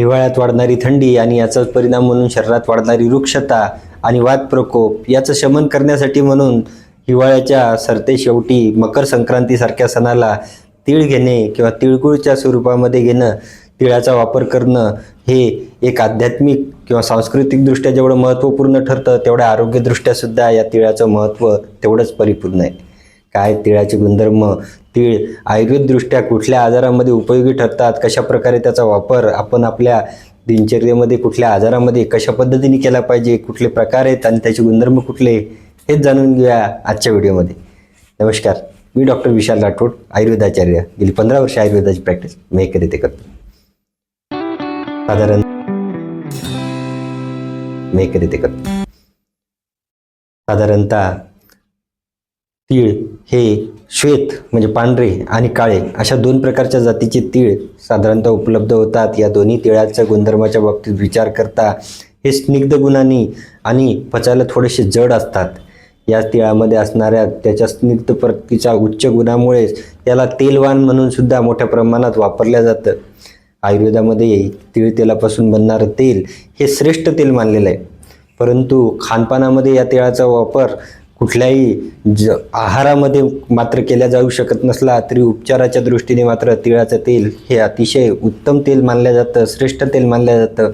हिवाळ्यात वाढणारी थंडी आणि याचाच परिणाम म्हणून शरीरात वाढणारी वृक्षता आणि वात प्रकोप याचं शमन करण्यासाठी म्हणून हिवाळ्याच्या सरते शेवटी मकर संक्रांतीसारख्या सणाला तीळ घेणे किंवा तिळगुळच्या स्वरूपामध्ये घेणं तिळाचा वापर करणं हे एक आध्यात्मिक किंवा सांस्कृतिकदृष्ट्या जेवढं महत्त्वपूर्ण ठरतं तेवढ्या आरोग्यदृष्ट्यासुद्धा या तिळाचं महत्त्व तेवढंच परिपूर्ण आहे. काय तिळाचे गुणधर्म तीळ आयुर्वेददृष्ट्या कुठल्या आजारामध्ये उपयोगी ठरतात? कशा प्रकारे त्याचा वापर आपण आपल्या दिनचर्येमध्ये कुठल्या आजारामध्ये कशा पद्धतीने केला पाहिजे? कुठले प्रकार आहेत आणि त्याचे गुणधर्म कुठले? हेच जाणून घेऊया आजच्या व्हिडिओमध्ये. नमस्कार. मी डॉक्टर विशाल राठोड आयुर्वेदाचार्य. गेली पंधरा वर्ष आयुर्वेदाची प्रॅक्टिस. मी एक ते करतो. साधारण मी एक ते करतो. साधारणतः तीळ हे श्वेत म्हणजे पांढरे आणि काळे अशा दोन प्रकारच्या जातीचे तीळ साधारणतः उपलब्ध होतात. या दोन्ही तिळाच्या गुणधर्माच्या बाबतीत विचार करता हे स्निग्ध गुणांनी आणि पचायला थोडेसे जड असतात. या तिळामध्ये असणाऱ्या त्याच्या स्निग्ध प्रतीच्या उच्च गुणामुळे त्याला तेलवान म्हणून सुद्धा मोठ्या प्रमाणात वापरल्या जातं. आयुर्वेदामध्ये तिळ तेलापासून बनणारं तेल हे श्रेष्ठ तेल मानलेलं आहे. परंतु खानपानामध्ये या तेळाचा वापर कुठल्याही ज आहारामध्ये मात्र केल्या जाऊ शकत नसला तरी उपचाराच्या दृष्टीने मात्र तिळाचं तेल हे अतिशय उत्तम तेल मानलं जातं श्रेष्ठ तेल मानलं जातं.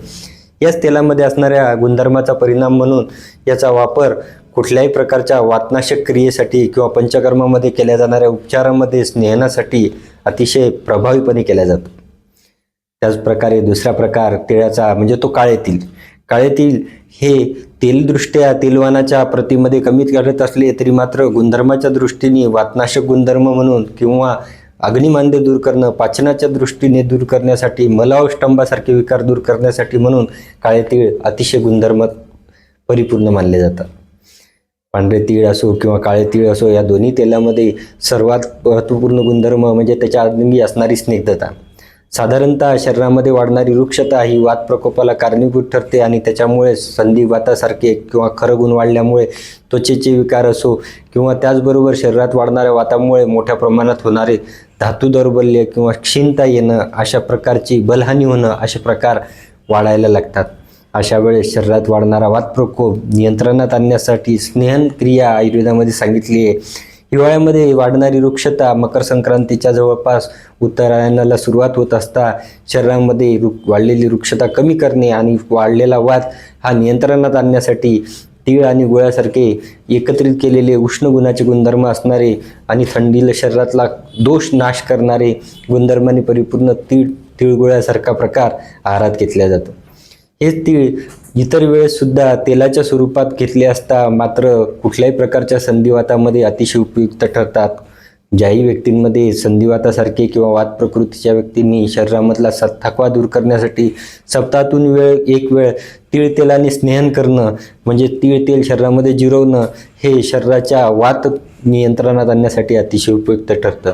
याच तेलामध्ये असणाऱ्या गुणधर्माचा परिणाम म्हणून याचा वापर कुठल्याही प्रकारच्या वातनाशक क्रियेसाठी किंवा पंचकर्मामध्ये केल्या जाणाऱ्या उपचारामध्ये स्नेहनासाठी अतिशय प्रभावीपणे केला जातो. त्याचप्रकारे दुसरा प्रकार तिळाचा म्हणजे तो काळेतील. काळेतील हे तेलदृष्ट्या तेलवानाच्या प्रतीमध्ये कमीत घालत असले तरी मात्र गुणधर्माच्या दृष्टीने वातनाशक गुणधर्म म्हणून किंवा अग्निमांद्य दूर करणं पाचनाच्या दृष्टीने दूर करण्यासाठी मलावष्टंबासारखे विकार दूर करण्यासाठी म्हणून काळे तीळ अतिशय गुणधर्म परिपूर्ण मानले जातात. पांढरे तीळ असो किंवा काळे तीळ असो या दोन्ही तेलामध्ये सर्वात महत्त्वपूर्ण गुणधर्म म्हणजे त्याच्या अंगी असणारी स्निग्धता. साधारणतः शरीरामध्ये वाढणारी वृक्षता ही वात प्रकोपाला कारणीभूत ठरते आणि त्याच्यामुळे संधिवातासारखे किंवा खरं गुण वाढल्यामुळे त्वचेचे विकार असो किंवा त्याचबरोबर शरीरात वाढणाऱ्या वातामुळे मोठ्या प्रमाणात होणारे धातू दौर्बल्य किंवा क्षीणता येणं अशा प्रकारची बलहानी होणं असे प्रकार वाढायला लागतात. अशा वेळेस शरीरात वाढणारा वात प्रकोप नियंत्रणात आणण्यासाठी स्नेहन क्रिया आयुर्वेदामध्ये सांगितली आहे. हिवाळ्यामध्ये वाढणारी वृक्षता मकर संक्रांतीच्या जवळपास उत्तरायणाला सुरुवात होत असता शरीरामध्ये रु वाढलेली वृक्षता कमी करणे आणि वाढलेला वाद हा नियंत्रणात आणण्यासाठी तीळ आणि गुळासारखे एकत्रित केलेले उष्ण गुणाचे गुणधर्म असणारे आणि थंडीला शरीरातला दोष नाश करणारे गुणधर्माने परिपूर्ण तीळ तिळगुळासारखा प्रकार आहारात घेतला जातो. हेच तीळ इतर वेळेस सुद्धा तेलाच्या स्वरूपात घेतले असता मात्र कुठल्याही प्रकारच्या संधिवातामध्ये अतिशय उपयुक्त ठरतात. ज्याही व्यक्तींमध्ये संधिवातासारखे किंवा वात प्रकृतीच्या व्यक्तींनी शरीरामधला स थकवा दूर करण्यासाठी सप्ताहातून वेळ एक वेळ तीळ तेलाने स्नेहन करणं म्हणजे तीळ तेल शरीरामध्ये जिरवणं हे शरीराच्या वात नियंत्रणात आणण्यासाठी अतिशय उपयुक्त ठरतं.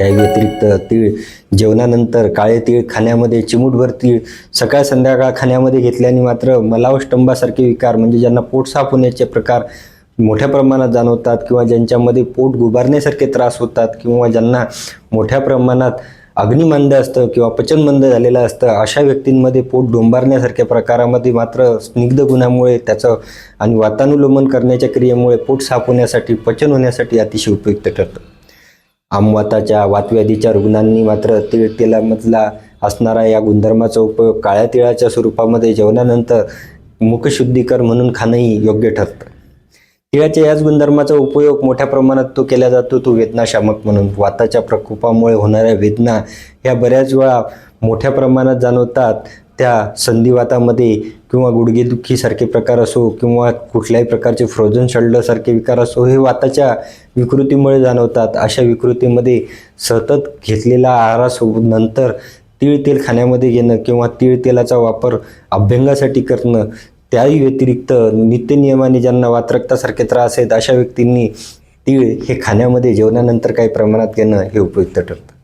त्या व्यतिरिक्त तीळ जेवणानंतर काळे तीळ खाण्यामध्ये चिमूटभर तीळ सकाळ संध्याकाळ खाण्यामध्ये घेतल्याने मात्र मलावष्टंबासारखे विकार म्हणजे ज्यांना पोट साफ होण्याचे प्रकार मोठ्या प्रमाणात जाणवतात किंवा ज्यांच्यामध्ये पोट गुबारण्यासारखे त्रास होतात किंवा ज्यांना मोठ्या प्रमाणात अग्निमंद असतं किंवा पचनमंद झालेलं असतं अशा व्यक्तींमध्ये पोट डोंबारण्यासारख्या प्रकारामध्ये मात्र स्निग्ध गुणामुळे त्याचं आणि वातानुलोमन करण्याच्या क्रियेमुळे पोट साफ होण्यासाठी पचन होण्यासाठी अतिशय उपयुक्त ठरतं. आमवाताच्या वातव्याधीच्या रुग्णांनी मात्र तीळ तेलामधला असणारा या गुणधर्माचा उपयोग काळ्या तिळाच्या स्वरूपामध्ये जेवणानंतर मुखशुद्धीकर म्हणून खाणंही योग्य ठरतं. तिळाच्या याच गुणधर्माचा उपयोग मोठ्या प्रमाणात तो केला जातो तो वेदनाशामक म्हणून. वाताच्या प्रकोपामुळे होणाऱ्या वेदना ह्या बऱ्याच वेळा मोठ्या प्रमाणात जाणवतात. त्या संधिवातामध्ये किंवा गुडघेदुखीसारखे प्रकार असो किंवा कुठल्याही प्रकारचे फ्रोझन शल्डरसारखे विकार असो हे वाताच्या विकृतीमुळे जाणवतात. अशा विकृतीमध्ये सतत घेतलेला आहारासोबत नंतर तीळ तेल खाण्यामध्ये घेणं किंवा तीळ तेलाचा वापर अभ्यंगासाठी करणं त्याही व्यतिरिक्त नित्यनियमाने ज्यांना वातरक्तासारखे त्रास आहेत अशा व्यक्तींनी तीळ हे खाण्यामध्ये जेवणानंतर काही प्रमाणात घेणं हे उपयुक्त ठरतं.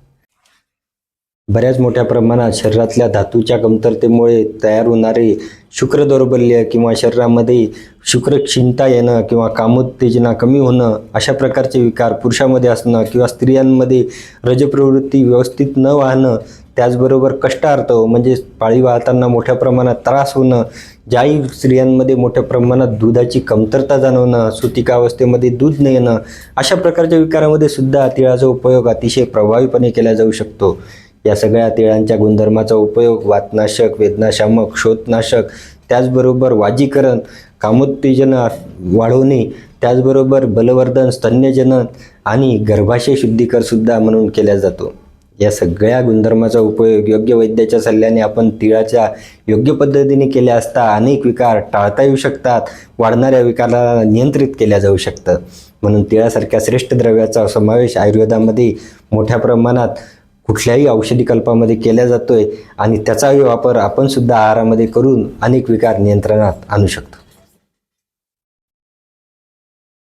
बऱ्याच मोठ्या प्रमाणात शरीरातल्या धातूच्या कमतरतेमुळे तयार होणारे शुक्र दौर्बल्य किंवा शरीरामध्ये शुक्र क्षीणता येणं किंवा कामोत्तेजना कमी होणं अशा प्रकारचे विकार पुरुषामध्ये असणं किंवा स्त्रियांमध्ये रजप्रवृत्ती व्यवस्थित न वाहणं त्याचबरोबर कष्टार्थ म्हणजे पाळी वाहताना मोठ्या प्रमाणात त्रास होणं ज्याही स्त्रियांमध्ये मोठ्या प्रमाणात दुधाची कमतरता जाणवणं सुतिकावस्थेमध्ये दूध न येणं अशा प्रकारच्या विकारामध्ये सुद्धा तिळाचा उपयोग अतिशय प्रभावीपणे केला जाऊ शकतो. या सगळ्या तिळांच्या गुणधर्माचा उपयोग वातनाशक वेदनाशामक शोधनाशक त्याचबरोबर वाजीकरण कामोत्तेजना वाढवणे त्याचबरोबर बलवर्धन स्तन्यजनन आणि गर्भाशय शुद्धीकर सुद्धा म्हणून केला जातो. या सगळ्या गुणधर्माचा उपयोग योग्य वैद्याच्या सल्ल्याने आपण तिळाच्या योग्य पद्धतीने केल्या असता अनेक विकार टाळता येऊ शकतात वाढणाऱ्या विकाराला नियंत्रित केल्या जाऊ शकतं. म्हणून तिळासारख्या श्रेष्ठ द्रव्याचा समावेश आयुर्वेदामध्ये मोठ्या प्रमाणात कुठल्याही औषधी कल्पामध्ये केला जातोय आणि त्याचाही वापर आपण सुद्धा आहारामध्ये करून अनेक विकार नियंत्रणात आणू शकतो.